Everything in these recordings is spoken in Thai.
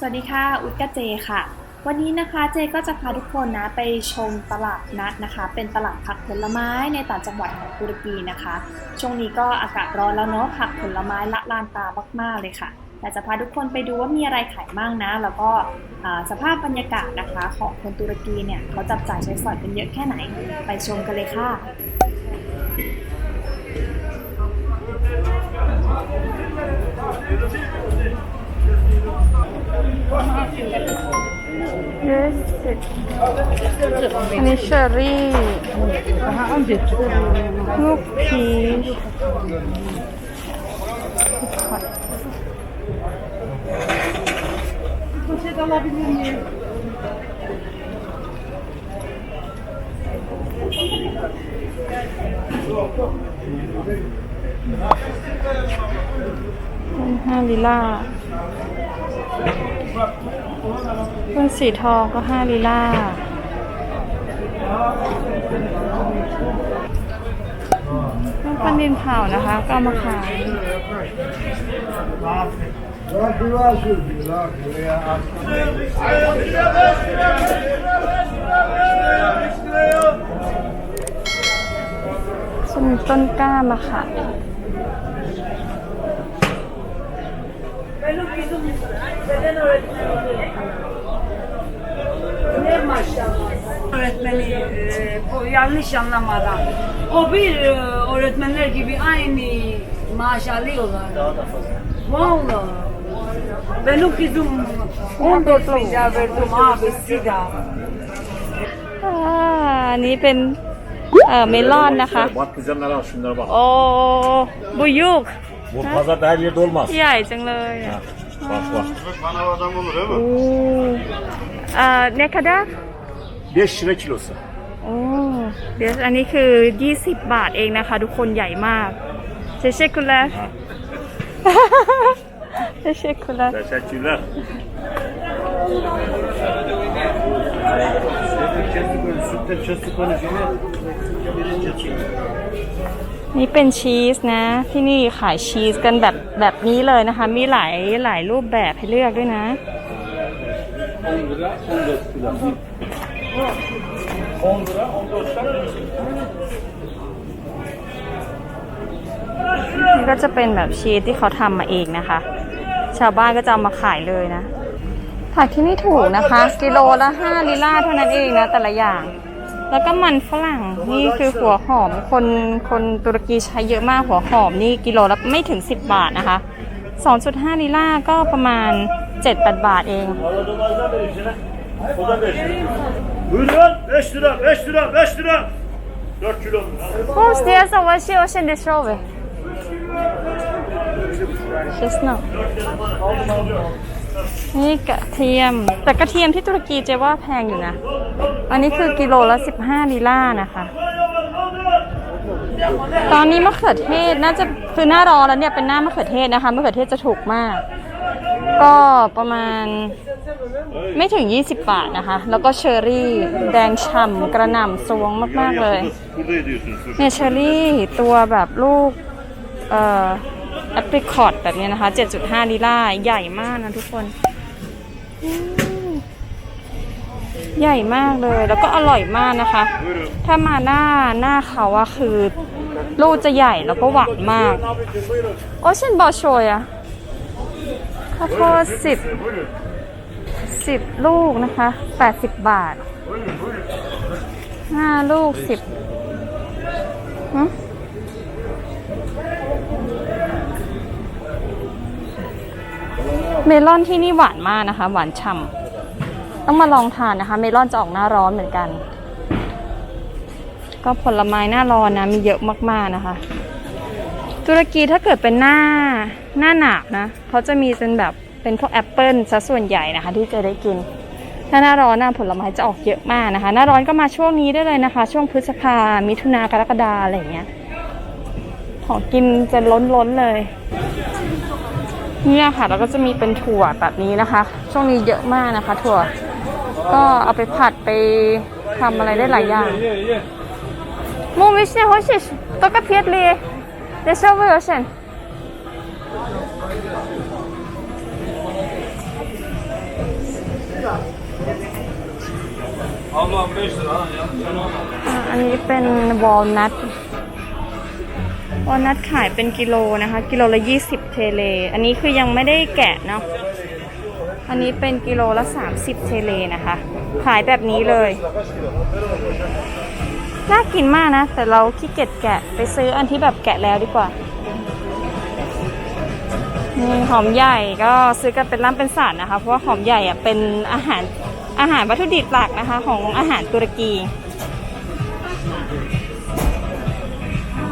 สวัสดีค่ะ อุดกบเจค่ะ วันนี้นะคะเจก็จะพาทุกคนนะไปชมตลาดนัดนะคะ เป็นตลาดผักผลไม้ในต่างจังหวัดของตุรกีนะคะ ช่วงนี้ก็อากาศร้อนแล้วเนาะผักผลไม้ละลานตามากๆเลยค่ะแต่จะพาทุกคนไปดูว่ามีอะไรขายบ้างนะ แล้วก็สภาพบรรยากาศนะคะ ของคนตุรกีเนี่ยเขาจับจ่ายใช้สอยกันเยอะแค่ไหน ไปชมกันเลยค่ะ อันนี้เชอรี่ลูกพีชห้าลิล่า ต้นสีทองก็ห้าลิล่าน้ำปันดินเผานะคะ ก็ามาขายจะมีต้นกล้ามาขาย öğretmeni e, bu yanlış anlamadan o bir e, öğretmenler gibi aynı maaş alıyorlar. Vallahi. Benim kızım 14 milyar verdim abisi de. อ่าอันนี้เป็นเอ่อเมลอนนะคะ Patlıcanlara al şunlara bak. โอ้บุยุก Bu pazarda her yerde olmaz. ใหญ่จังเลยอะ Bak bak. โอ้เอ่อเนคาดา5 lira kilosu. โอ้เดี๋ยวอันนี้คือ 20 บาทเองนะคะ ทุกคนใหญ่มากเชเชคุลาเชเชคุลา Teşekkürler. นี่เป็นชีสนะ ที่นี่ขายชีสกันแบบแบบนี้เลยนะคะ มีหลายหลายรูปแบบให้เลือกด้วยนะ นี่ก็จะเป็นแบบชีสที่เขาทำมาเองนะคะ ชาวบ้านก็จะเอามาขายเลยนะ ผักที่นี่ถูกนะคะ กิโลละ5ลิล่าเท่านั้นเองนะ แต่ละอย่าง แล้วก็มันฝรั่งนี่คือหัวหอมคนคนตุรกีใช้เยอะมากหัวหอมนี่กิโลละไม่ถึง 10 บาทนะคะ 2.5ลิล่าก็ประมาณ 7-8 บาทเอง O da 5 lira. Buyurun 5 lira 5 lira 5 lira. 4 kilo. Mums diye savaşı o şimdi şove. Chestnut นี่กระเทียม แต่กระเทียมที่ตุรกีเจว่าแพงอยู่นะ อันนี้คือกิโลละ 15ลีล่านะคะ ตอนนี้มะเขือเทศน่าจะคือหน้าร้อนแล้วเนี่ยเป็นหน้ามะเขือเทศนะคะมะเขือเทศจะถูกมาก ก็ประมาณไม่ถึง 20 บาทนะคะ แล้วก็เชอร์รี่ แดงฉ่ำกระหน่ำสวงมาก ๆ เลย เนี่ยเชอร์รี่ตัวแบบลูก เอ่อ แอปริคอตแบบนี้นะคะ 7.5 ลิล่าใหญ่มากนะทุกคน ใหญ่มากเลย แล้วก็อร่อยมากนะคะ ถ้ามาหน้าหน้าเขาอะคือลูกจะใหญ่แล้วก็หวานมาก โอเชนบอลโชยอะข้าวโพดสิบสิบลูกนะคะแปดสิบบาทห้าลูกสิบหึ เมลอนที่นี่หวานมากนะคะ หวานฉ่ำต้องมาลองทานนะคะ เมลอนจะออกหน้าร้อนเหมือนกัน ก็ผลไม้หน้าร้อนนะมีเยอะมากๆนะคะ ตุรกีถ้าเกิดเป็นหน้าหน้าหนาวนะเขาจะมีเป็นแบบเป็นพวกแอปเปิลซะส่วนใหญ่นะคะ ที่จะได้กิน ถ้าหน้าร้อนหน้าผลไม้จะออกเยอะมากนะคะ หน้าร้อนก็มาช่วงนี้ได้เลยนะคะ ช่วงพฤษภามิถุนากรกฎาอะไรอย่างเงี้ยของกินจะล้นล้นๆเลย เนี่ยค่ะแล้วก็จะมีเป็นถั่วแบบนี้นะคะ ช่วงนี้เยอะมากนะคะ ถั่ว ก็เอาไปผัดไปทำอะไรได้หลายอย่างมูมิชเนโฮชิชตกะเพียดเลยเดชเวอร์เซนอันนี้เป็นวอลนัท วอลนัทขายเป็นกิโลนะคะ กิโลละ20เทเล อันนี้คือยังไม่ได้แกะเนาะอันนี้เป็นกิโลละ 30 เทเลนะคะ ขายแบบนี้เลย น่ากินมากนะ แต่เราขี้เกียจแกะไปซื้ออันที่แบบแกะแล้วดีกว่านี่หอมใหญ่ก็ซื้อกันเป็นร่ำเป็นสันนะคะ เพราะว่าหอมใหญ่อะเป็นอาหารอาหารวัตถุดิบหลักนะคะ ของอาหารตุรกี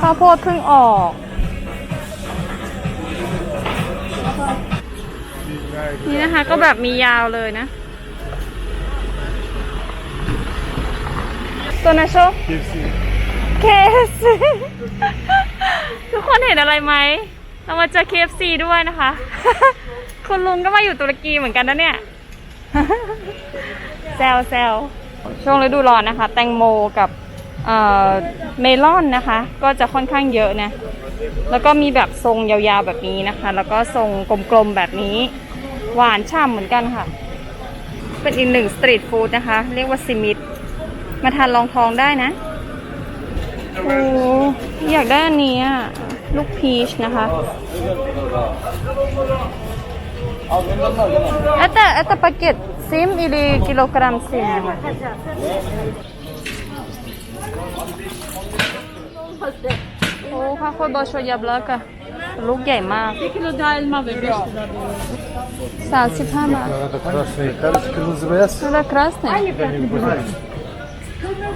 ข้าวโพดเพิ่งออก นี่นะคะก็แบบมียาวเลยนะตัวนาโชเคฟซีทุกคนเห็นอะไรไหม เรามาเจอ KFC ด้วยนะคะ คุณลุงก็มาอยู่ตุรกีเหมือนกันนะเนี่ย แซวแซวช่วงฤดูร้อนนะคะ แตงโมกับเอ่อ เมลอนนะคะ ก็จะค่อนข้างเยอะนะ แล้วก็มีแบบทรงยาวๆแบบนี้นะคะ แล้วก็ทรงกลมๆแบบนี้ หวานฉ่ำเหมือนกันค่ะ เป็นอีกหนึ่งสตรีทฟู้ดนะคะ เรียกว่าซิมิดมาทานรองทองได้นะโอ้อยากได้อันนี้ลูกพีชนะคะอัตตาอต่าปาเกตซิมอีลีกิโลกรัมซิม ใหญ่มาก 35 бат. Это красные перчики называется. Это красный?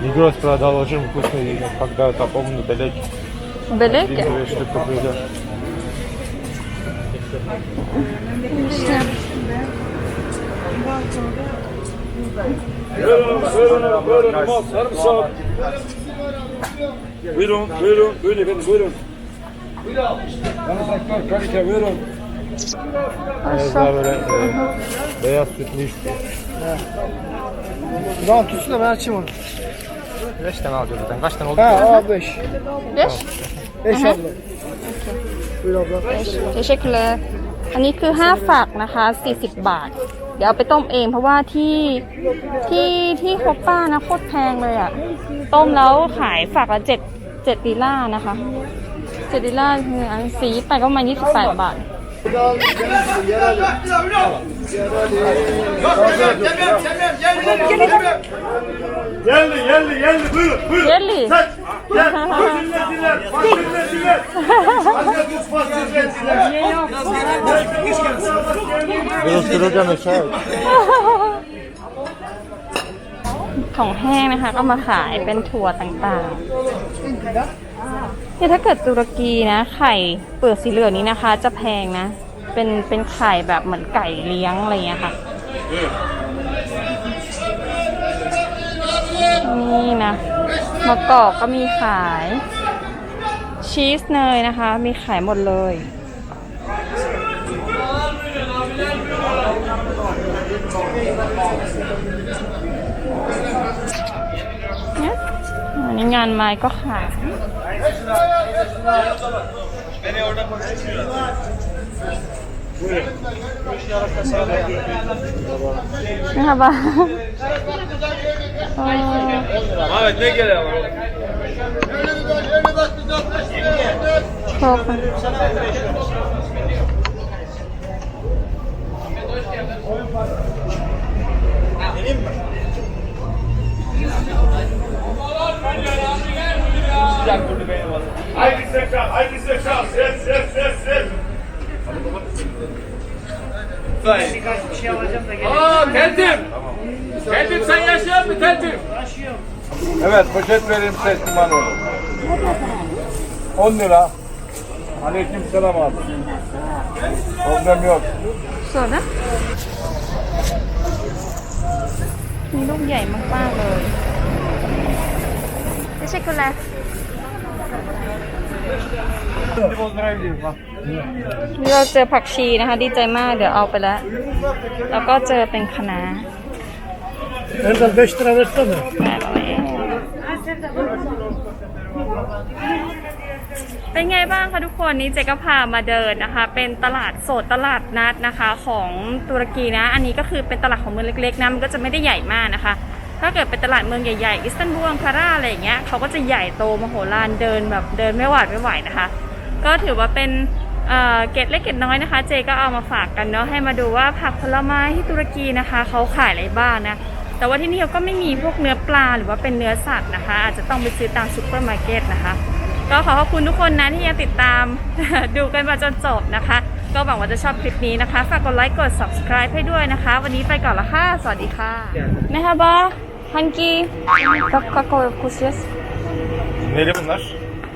Негроз продал очень вкусный, когда-то, помню, далекий. Белеки? Две штуки были. Buyurun, buyurun, buyurun. Ama sarımsak. Buyurun, buyurun, buyurun efendim, buyurun. Sarımsaklar kalite, buyurun. Biraz daha böyle e, beyaz sütlü işte. Tamam tutsun da ben açayım onu. Beş tane alacağız zaten. Kaç tane oldu? Ha, aa 5. 5 5 abla. Buyur abla. Teşekkürler อันนี้คือ5ฝักนะคะ40บาท เดี๋ยวเอาไปต้มเองเพราะว่าที่ที่ที่คบป้านะโคตรแพงเลยอะต้มแล้วขายฝักละ7 7ดิล่านะคะ7ดิล่าคืออันสีไปก็ประมาณ28บาท Yerli, yerli, yerli, buyurun, buyurun. Yerli. Sen, gel, Biraz kırılacağım aşağı. ของแห้งนะคะ ก็มาขายเป็นถั่วต่างๆนี่ถ้าเกิดตุรกีนะ ไข่เปลือกสีเหลืองนี้นะคะ จะแพงนะ เป็นเป็นไข่แบบเหมือนไก่เลี้ยงอะไรอย่างเงี้ยค่ะ นี่นะมะกอกก็มีขาย ชีสเนยนะคะ มีขายหมดเลย เนี่ยอันนี้งานไม้ก็ขาย Merhaba. Aa, Ahmet ne geliyor? Öyle bak, öyle bak, biz 60 lira. Çok. Benim mi? Haydi zeka, haydi zeka, ses, ses, ses, ses. Vay. Birkaç bir şey alacağım da geleyim. Aa, geldim. Tamam. Tertip sen yaşıyor musun tertip? Evet poşet vereyim teslim olur. 10 lira. Aleyküm selam abi. Problem yok. Sonra? มีลูกใหญ่มากๆเลยไม่ใช่คุณแล Şimdi bozdurabilirim bak. นี่เราเจอผักชีนะคะ ดีใจมากเดี๋ยวเอาไปแล้ว แล้วก็เจอเป็นคะน้า Erdal 5 lira versene. แปดร้อยเป็นไงบ้างคะทุกคนนี่เจก็พามาเดินนะคะ เป็นตลาดสดตลาดนัดนะคะของตุรกีนะ อันนี้ก็คือเป็นตลาดของเมืองเล็กๆนะมันก็จะไม่ได้ใหญ่มากนะคะ ถ้าเกิดเป็นตลาดเมืองใหญ่ๆอิสตันบูลอังคาราอะไรอย่างเงี้ยเขาก็จะใหญ่โตมโหฬารเดินแบบเดินไม่หวาดไม่ไหวนะคะ ก็ถือว่าเป็นเอ่อเกร็ดเล็กเกร็ดน้อยนะคะ เจก็เอามาฝากกันเนาะให้มาดูว่าผักผลไม้ที่ตุรกีนะคะเขาขายอะไรบ้างนะ แต่ว่าที่นี่เขาก็ไม่มีพวกเนื้อปลาหรือว่าเป็นเนื้อสัตว์นะคะ อาจจะต้องไปซื้อตามซูเปอร์มาร์เก็ตนะคะ ก็ขอขอบคุณทุกคนนะที่ยังติดตามดูกันมาจนจบนะคะ ก็หวังว่าจะชอบคลิปนี้นะคะ ฝากกดไลค์กด subscribe ให้ด้วยนะคะ วันนี้ไปก่อนละค่ะ สวัสดีค่ะ Merhaba hangi kakao kusuyuz? Neli bunlar?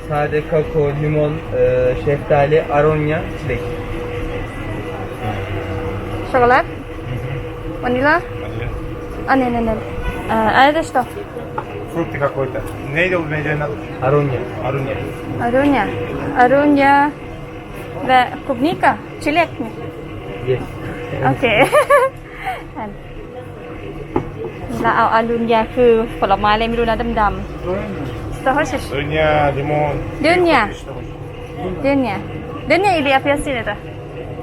Sade kakao, limon, e, şeftali, aronya, çilek. あねえねえねえああれでしたフって書こえたネイドメジャーなアロニャアロニャアロニャアロニャ ve kubnika çilek mi? Yes. Okay. เราเอาอารุญญาคือผลไม้อะไรไม่รู้นะดำๆ Stahoşiş. Dünya, limon. Dünya. Dünya. Dünya ile yapıyorsun yine de.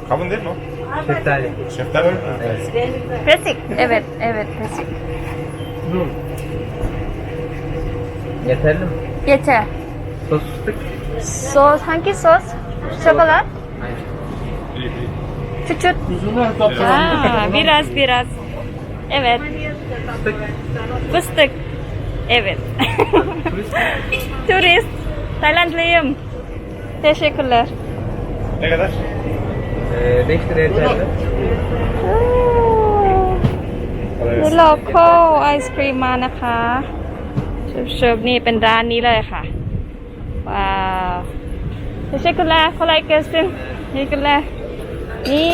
Kavun değil mi o? Şeftali. Şeftali mi? Evet. Persik. Evet, evet persik. Yeterli mi? Yeter. Sos fıstık. Sos, hangi sos? Şokolat? Küçük. Aa, biraz biraz. Evet. Fıstık. Evet. Turist. Taylandlıyım. Teşekkürler. Ne kadar? E, 5 lira yeterli. Kolay นี่ gelsin. โลโก้ไอศครีมมานะคะเชิบๆนี่เป็นร้านนี้เลยค่ะ ว้าวเดี๋ยวเช็คกันแล้วเขาไลค์เกสซินนี่กันแล้วนี่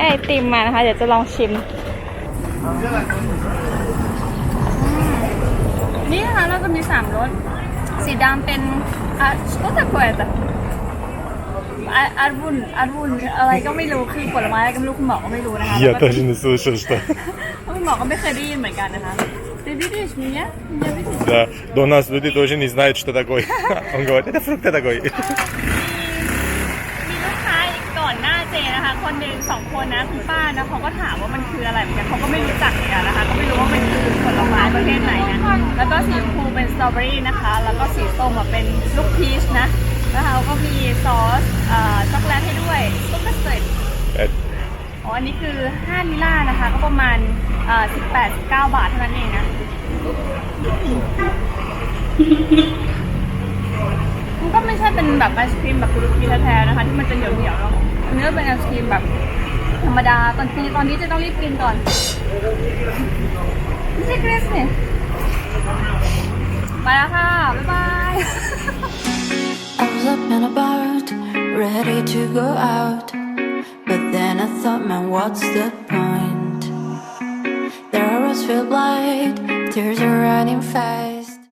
ไอติมมานะคะ เดี๋ยวจะลองชิม นี่นะคะเราจะมีสามรส สีดำเป็นอะก็ตะกวยแต่ อาอาร์บุนอาร์บุนอะไรก็ไม่รู้คือผลไม้อะไรก็ไม่รู้คุณหมอก็ไม่รู้นะคะแล้วก็ не слышал, что. คุณหมอก็ไม่เคยได้ยินเหมือนกันนะคะเดวิดิชมีเนี่ยเดวิดิช Да, да у нас люди тоже не знают, что такое. Он говорит, это фрукт такой. มีลูกค้าอีกก่อนหน้าเจนะคะ คนหนึ่งสองคนนะคุณป้านะเขาก็ถามว่ามันคืออะไรเหมือนกันเขาก็ไม่รู้จักเหมือนกันนะคะ ก็ไม่รู้ว่ามันคือผลไม้ประเภทไหนนะ แล้วก็สีชมพูเป็นสตรอเบอรี่นะคะ แล้วก็สีส้มอะเป็นลูกพีชนะ แล้วเขาก็มีซอสเอ่อช็อกโกแลตให้ด้วยซุปเปอร์สเตรท Evet. อ๋ออันนี้คือ5ลิล่านะคะ ก็ประมาณเอ่อ18 19 บาทเท่านั้นเองนะมันก็ไม่ใช่เป็นแบบไอศครีมแบบตุรกีแท้ๆนะคะที่มันจะเหนียวๆเนาะอันนี้ก็เป็นไอศครีมแบบธรรมดาตอนนี้ตอนนี้จะต้องรีบกินก่อนไม่ใช่คริสเนี่ยไปแล้วค่ะ บ๊ายบาย I was up and about, ready to go out. But then I thought, man, what's the point? There was filled blind, tears are running fast.